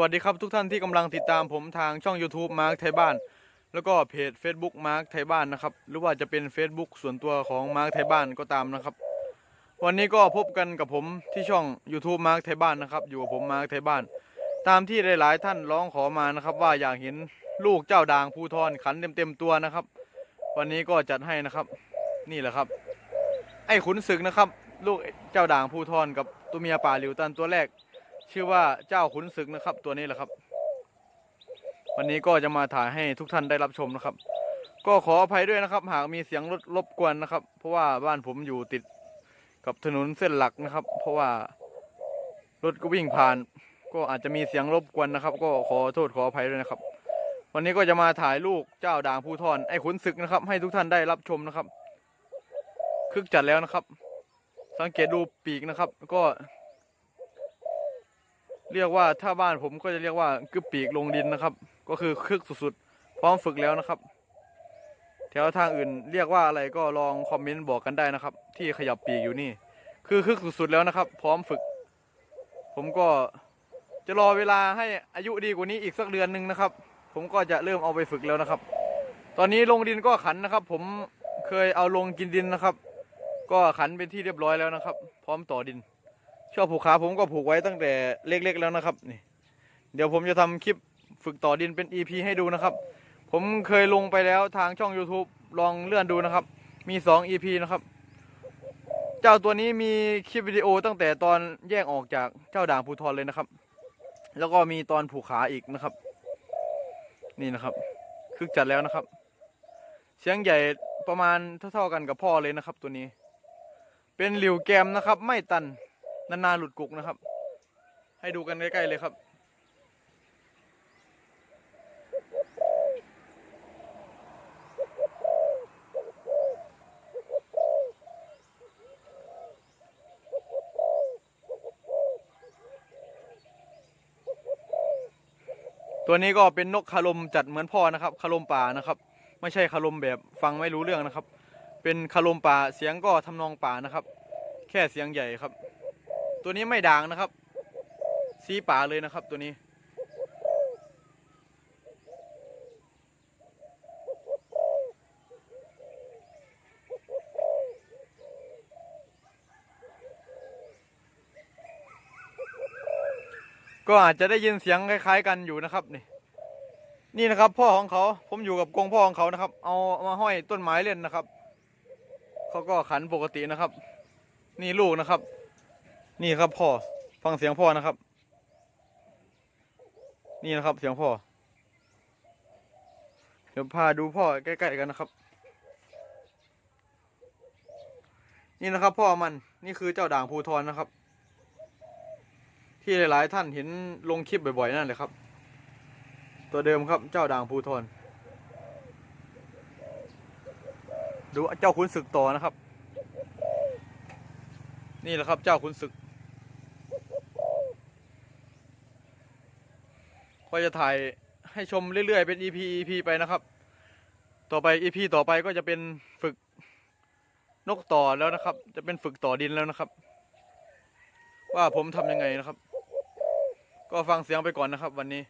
วัสดีครับทุกท่านที่กำลังติดตามผมทางช่อง YouTube มาร์คไทยบ้าน แล้วก็เพจ Facebook มาร์คไทยบ้านนะครับ หรือว่าจะเป็น Facebook ส่วนตัวของมาร์คไทยบ้านก็ตามนะครับ วันนี้ก็พบกันกับผมที่ช่อง YouTube มาร์คไทยบ้านนะครับ อยู่กับผมมาร์คไทยบ้าน ตามที่หลาย ๆ ท่านร้องขอมานะครับ ว่าอยากเห็นลูกเจ้าด่างภูทรขันเต็ม ๆ ตัวนะครับ วันนี้ก็จัดให้นะครับ นี่แหละครับ ไอ้ขุนศึกนะครับ ลูกเจ้าด่างภูทรกับตัวเมียป่าหลิวตันตัวแรก ชื่อว่าเจ้าขุนศึกนะครับ ตัวนี้แหละครับ วันนี้ก็จะมาถ่ายให้ทุกท่านได้รับชมนะครับ ก็ขออภัยด้วยนะครับ หากมีเสียงรถรบกวนนะครับ เพราะว่าบ้านผมอยู่ติดกับถนนเส้นหลักนะครับ เพราะว่ารถก็วิ่งผ่าน ก็อาจจะมีเสียงรบกวนนะครับ ก็ขอโทษขออภัยด้วยนะครับ วันนี้ก็จะมาถ่ายลูกเจ้าด่างภูทรไอ้ขุนศึกนะครับ ให้ทุกท่านได้รับชมนะครับ คึกจัดแล้วนะครับ สังเกตดูปีกนะครับ ก็ เรียกว่าถ้าบ้านผมก็จะเรียกว่ากึบปีกลงดินนะครับ ก็คือคึกสุดๆ พร้อมฝึกแล้วนะครับ แถวทางอื่นเรียกว่าอะไรก็ลองคอมเมนต์บอกกันได้นะครับ ที่ขยับปีกอยู่นี่ คือคึกสุดๆแล้วนะครับ พร้อมฝึก ผมก็จะรอเวลาให้อายุดีกว่านี้อีกสักเดือนหนึ่งนะครับ ผมก็จะเริ่มเอาไปฝึกแล้วนะครับ ตอนนี้ลงดินก็ขันนะครับ ผมเคยเอาลงกินดินนะครับ ก็ขันเป็นที่เรียบร้อยแล้วนะครับ พร้อมต่อดิน ชอบผูกขาผมก็ผูกไว้ตั้งแต่เล็กๆแล้วนะครับนี่ เดี๋ยวผมจะทำคลิปฝึกต่อดินเป็น EP ให้ดูนะครับ ผมเคยลงไปแล้วทางช่อง YouTube ลองเลื่อนดูนะครับ มี 2 EP นะครับ เจ้าตัวนี้มีคลิปวิดีโอตั้งแต่ตอนแยกออกจากเจ้าด่างภูทรเลยนะครับ แล้วก็มีตอนผูกขาอีกนะครับ นี่นะครับคึกจัดแล้วนะครับ เสียงใหญ่ประมาณเท่าๆกันกับพ่อเลยนะครับ ตัวนี้ เป็นหลิวแกมนะครับ ไม่ตัน นานๆหลุดกุกนะครับ ให้ดูกันใกล้ๆเลยครับ ตัวนี้ก็เป็นนกคารมจัดเหมือนพ่อนะครับคารมป่านะครับ ไม่ใช่คารมแบบฟังไม่รู้เรื่องนะครับ เป็นคารมป่าเสียงก็ทำนองป่านะครับ แค่เสียงใหญ่ครับ ตัวนี้ไม่ด่างนะครับ สีป่าเลยนะครับตัวนี้ ก็อาจจะได้ยินเสียงคล้ายๆ กันอยู่นะครับนี่นี่นะครับ พ่อของเขาผมอยู่กับกงพ่อของเขานะครับ เอามาห้อยต้นไม้เล่นนะครับเขาก็ขันปกตินะครับ นี่ลูกนะครับ นี่ครับพ่อ ฟังเสียงพ่อนะครับ นี่นะครับเสียงพ่อ เดี๋ยวพาดูพ่อใกล้ๆกันนะครับ นี่นะครับ พ่อมันนี่คือเจ้าด่างภูทรนะครับ ที่หลายๆท่านเห็นลงคลิปบ่อยๆนั่นเลยครับ ตัวเดิมครับเจ้าด่างภูทรดูเจ้าขุนศึกต่อนะครับ นี่แหละครับเจ้าขุนศึก ก็จะถ่ายให้ชมเรื่อยๆ เป็น EP EP ไปนะครับ ต่อไป EP ต่อไปก็จะเป็นฝึกนกต่อแล้วนะครับ จะเป็นฝึกต่อดินแล้วนะครับ ว่าผมทำยังไงนะครับ ก็ฟังเสียงไปก่อนนะครับ วันนี้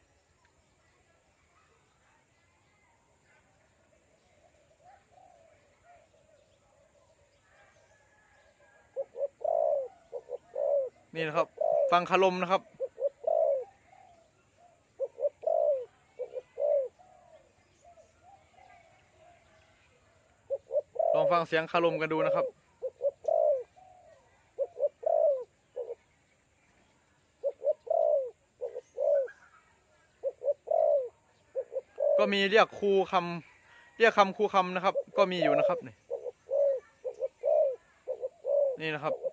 นี่นะครับ ฟังคารมนะครับ ลอง ฟังเสียงคารมกันดูนะครับก็มีเรียกครูคำเรียกคำครูคำนะครับ ก็มีอยู่นะครับนี่นี่นะครับ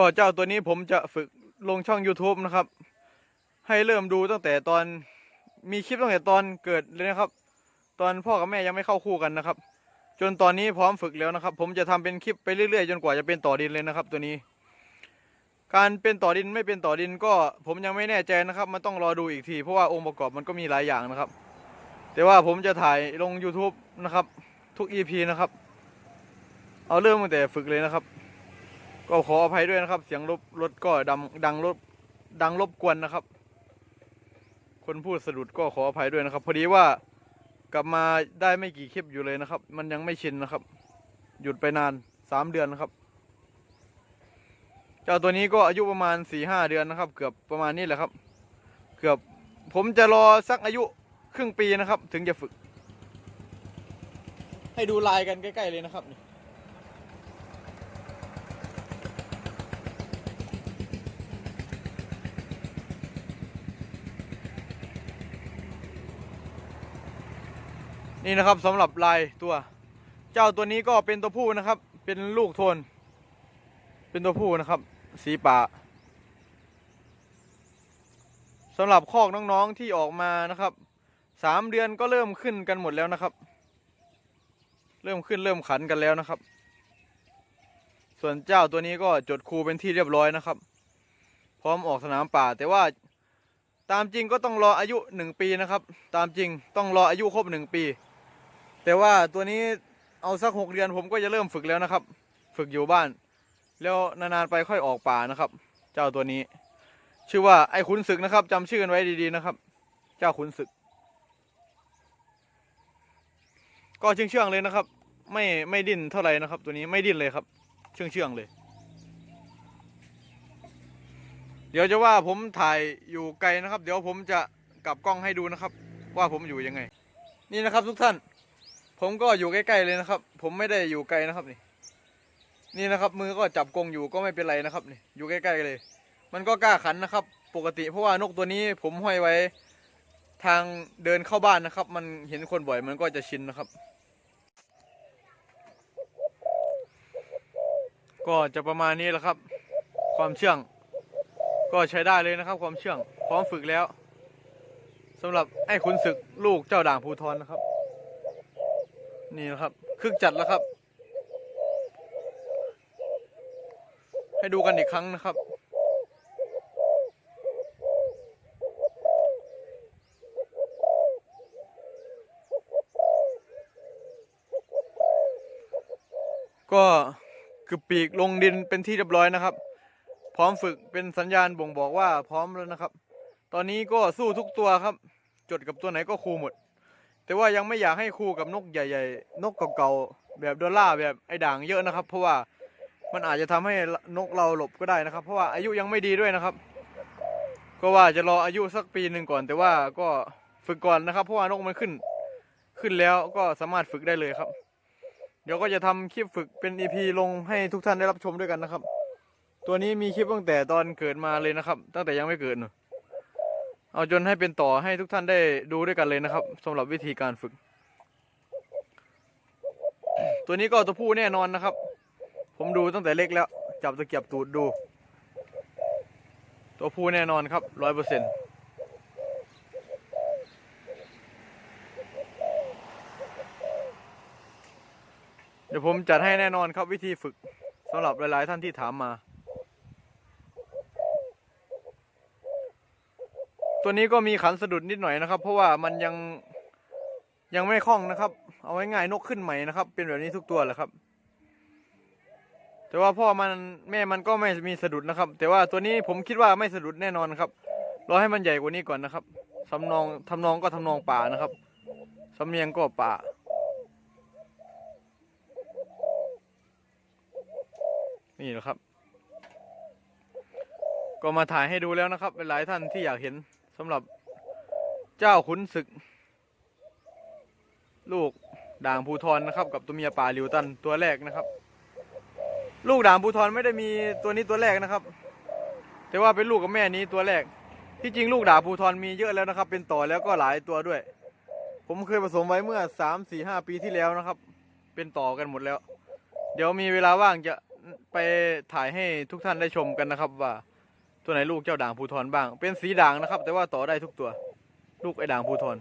ก็เจ้าตัวนี้ผมจะฝึกลงช่อง YouTube นะครับ ให้เริ่มดูตั้งแต่ตอนมีคลิปตั้งแต่ตอนเกิดเลยนะครับ ตอนพ่อกับแม่ยังไม่เข้าคู่กันนะครับ จนตอนนี้พร้อมฝึกแล้วนะครับ ผมจะทำเป็นคลิปไปเรื่อยๆ จนกว่าจะเป็นต่อดินเลยนะครับ ตัวนี้ การเป็นต่อดินไม่เป็นต่อดินก็ผมยังไม่แน่ใจนะครับ มันต้องรอดูอีกทีเพราะว่าองค์ประกอบมันก็มีหลายอย่างนะครับ แต่ว่าผมจะถ่ายลง YouTube นะครับ ทุก EP นะครับ เอาเริ่มตั้งแต่ฝึกเลยนะครับ ก็ขออภัยด้วยนะครับ เสียงรบรถก็ดังดังรบดังรบกวนนะครับ คนพูดสะดุดก็ขออภัยด้วยนะครับ พอดีว่ากลับมาได้ไม่กี่คลิปอยู่เลยนะครับ มันยังไม่ชินนะครับ หยุดไปนานสามเดือนนะครับ เจ้าตัวนี้ก็อายุประมาณสี่ห้าเดือนนะครับ เกือบประมาณนี้แหละครับ เกือบผมจะรอสักอายุครึ่งปีนะครับ ถึงจะฝึก ให้ดูลายกันใกล้ ๆ เลยนะครับนี่ นี่นะครับสำหรับลายตัว เจ้าตัวนี้ก็เป็นตัวผู้นะครับ เป็นลูกโทน เป็นตัวผู้นะครับ สีป่าสำหรับคอกน้องๆที่ออกมานะครับสามเดือนก็เริ่มขึ้นกันหมดแล้วนะครับ เริ่มขึ้นเริ่มขันกันแล้วนะครับ ส่วนเจ้าตัวนี้ก็จดครูเป็นที่เรียบร้อยนะครับ พร้อมออกสนามป่า แต่ว่าตามจริงก็ต้องรออายุหนึ่งปีนะครับ ตามจริงต้องรออายุครบหนึ่งปี แต่ว่าตัวนี้เอาสักหกเดือนผมก็จะเริ่มฝึกแล้วนะครับ ฝึกอยู่บ้าน แล้วนานๆไปค่อยออกป่านะครับ เจ้าตัวนี้ ชื่อว่าไอ้ขุนศึกนะครับจำชื่อกันไว้ดีๆนะครับ เจ้าขุนศึก ก็เชื่องเชื่องๆเลยนะครับ ไม่ไม่ดิ้นเท่าไหร่นะครับ ตัวนี้ไม่ดิ้นเลยครับเชื่องเชื่องๆเลย เดี๋ยวจะว่าผมถ่ายอยู่ไกลนะครับ เดี๋ยวผมจะกลับกล้องให้ดูนะครับ ว่าผมอยู่ยังไง นี่นะครับทุกท่าน ผมก็อยู่ใกล้ๆเลยนะครับ ผมไม่ได้อยู่ไกลนะครับนี่ นี่นะครับ มือก็จับกรงอยู่ก็ไม่เป็นไรนะครับนี่อยู่ใกล้ๆเลย มันก็กล้าขันนะครับ ปกติเพราะว่านกตัวนี้ผมห้อยไว้ ทางเดินเข้าบ้านนะครับ มันเห็นคนบ่อยมันก็จะชินนะครับ ก็จะประมาณนี้แหละครับ ความเชื่อง ก็ใช้ได้เลยนะครับ ความเชื่องพร้อมฝึกแล้วสำหรับไอ้ขุนศึกลูกเจ้าด่างภูทรนะครับ นี่นะครับคึกจัดแล้วครับ ให้ดูกันอีกครั้งนะครับ ก็คือปีกลงดินเป็นที่เรียบร้อยนะครับ พร้อมฝึกเป็นสัญญาณบ่งบอกว่าพร้อมแล้วนะครับ ตอนนี้ก็สู้ทุกตัวครับ จดกับตัวไหนก็คูหมด แต่ว่ายังไม่อยากให้คู่กับนกใหญ่ๆ นกเก่าๆแบบดอลล่าแบบไอ้ด่างเยอะนะครับ เพราะว่ามันอาจจะทำให้นกเราหลบก็ได้นะครับ เพราะว่าอายุยังไม่ดีด้วยนะครับ ก็ว่าจะรออายุสักปีหนึ่งก่อน แต่ว่าก็ฝึกก่อนนะครับ เพราะว่านกมันขึ้น ขึ้นแล้วก็สามารถฝึกได้เลยครับ เดี๋ยวก็จะทำคลิปฝึกเป็น EP ลงให้ทุกท่านได้รับชมด้วยกันนะครับ ตัวนี้มีคลิปตั้งแต่ตอนเกิดมาเลยนะครับ ตั้งแต่ยังไม่เกิดเนอะ เอาจนให้เป็นต่อให้ทุกท่านได้ดูด้วยกันเลยนะครับสำหรับวิธีการฝึก ตัวนี้ก็ตัวผู้แน่นอนนะครับ ผมดูตั้งแต่เล็กแล้ว จับตะเกียบตูดดู ตัวผู้แน่นอนครับร้อยเปอร์เซ็นต์เดี๋ยวผมจัดให้แน่นอนครับวิธีฝึกสำหรับหลาย ๆ ท่านที่ถามมา ตัวนี้ก็มีขันสะดุดนิดหน่อยนะครับ เพราะว่ามันยังยังไม่คล่องนะครับ เอาไว้ง่ายนกขึ้นใหม่นะครับ เป็นแบบนี้ทุกตัวแหละครับ แต่ว่าพ่อมันแม่มันก็ไม่มีสะดุดนะครับ แต่ว่าตัวนี้ผมคิดว่าไม่สะดุดแน่นอนครับรอให้มันใหญ่กว่านี้ก่อนนะครับทำนองทำนองก็ทำนองป่านะครับสำเนียงก็ป่านี่นะครับ ก็มาถ่ายให้ดูแล้วนะครับเป็นหลายท่านที่อยากเห็น สำหรับเจ้าขุนศึก ลูกด่างภูทรนะครับ กับตัวเมียป่าลิวตันตัวแรกนะครับ ลูกด่างภูทรไม่ได้มีตัวนี้ตัวแรกนะครับ แต่ว่าเป็นลูกกับแม่นี้ตัวแรก ที่จริงลูกด่างภูทรมีเยอะแล้วนะครับ เป็นต่อแล้วก็หลายตัวด้วย ผมเคยผสมไว้เมื่อสามสี่ห้าปีที่แล้วนะครับ เป็นต่อกันหมดแล้ว เดี๋ยวมีเวลาว่างจะไปถ่ายให้ทุกท่านได้ชมกันนะครับว่า ตัวไหนลูกเจ้าด่างภูทรบ้าง เป็นสีด่างนะครับ แต่ว่าต่อได้ทุกตัว ลูกไอ้ด่างภูทร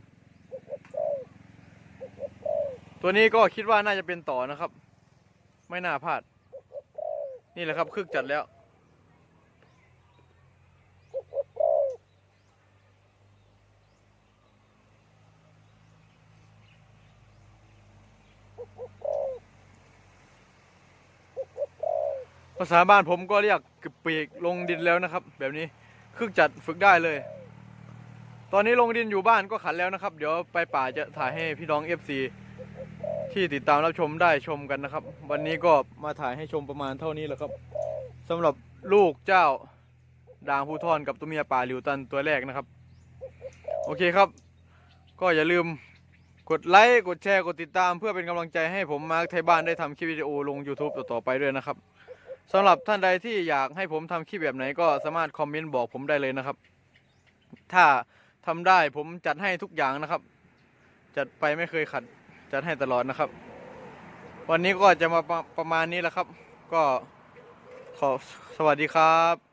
ตัวนี้ก็คิดว่าน่าจะเป็นต่อนะครับ ไม่น่าพลาด นี่แหละครับคึกจัดแล้ว ภาษาบ้านผมก็เรียกกึบปีกลงดินแล้วนะครับ แบบนี้คึกจัดฝึกได้เลย ตอนนี้ลงดินอยู่บ้านก็ขันแล้วนะครับ เดี๋ยวไปป่าจะถ่ายให้พี่น้อง FC ที่ติดตามรับชมได้ชมกันนะครับ วันนี้ก็มาถ่ายให้ชมประมาณเท่านี้แหละครับสำหรับลูกเจ้าด่างภูทรกับตัวเมียป่าหลิวตันตัวแรกนะครับ โอเคครับ ก็อย่าลืมกดไลค์กดแชร์กดติดตามเพื่อเป็นกำลังใจให้ผมมาร์คไทยบ้านได้ทำคลิปวิดีโอลง YouTube ต่อๆไปด้วยนะครับ สำหรับท่านใดที่อยากให้ผมทำคลิปแบบไหนก็สามารถคอมเมนต์บอกผมได้เลยนะครับ ถ้าทำได้ผมจัดให้ทุกอย่างนะครับ จัดไปไม่เคยขัด จัดให้ตลอดนะครับ วันนี้ก็จะมาประประมาณนี้แหละครับ ก็ขอสวัสดีครับ